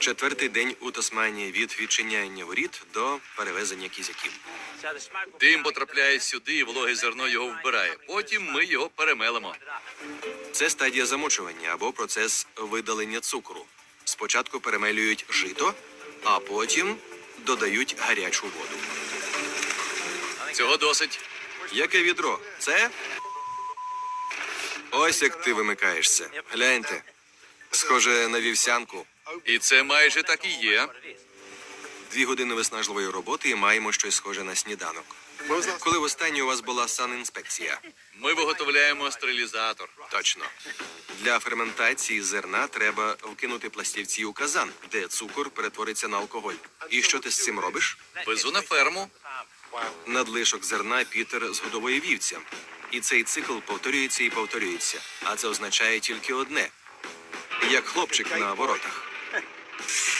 Четвертий день у Тасманії від відчиняння воріт до перевезення кізяків. Дим потрапляє сюди, і вологе зерно його вбирає. Потім ми його перемелемо. Це стадія замочування або процес видалення цукру. Спочатку перемелюють жито, а потім додають гарячу воду. Цього досить. Яке відро? Це? Ось як ти вимикаєшся. Гляньте. Схоже на вівсянку. І це майже так і є. Дві години виснажливої роботи і маємо щось схоже на сніданок. Коли востаннє у вас була санінспекція? Ми виготовляємо стерилізатор. Точно. Для ферментації зерна треба вкинути пластівці у казан, де цукор перетвориться на алкоголь. І що ти з цим робиш? Везу на ферму. Надлишок зерна Пітер згодовує вівцям. І цей цикл повторюється і повторюється. А це означає тільки одне: як хлопчик на воротах.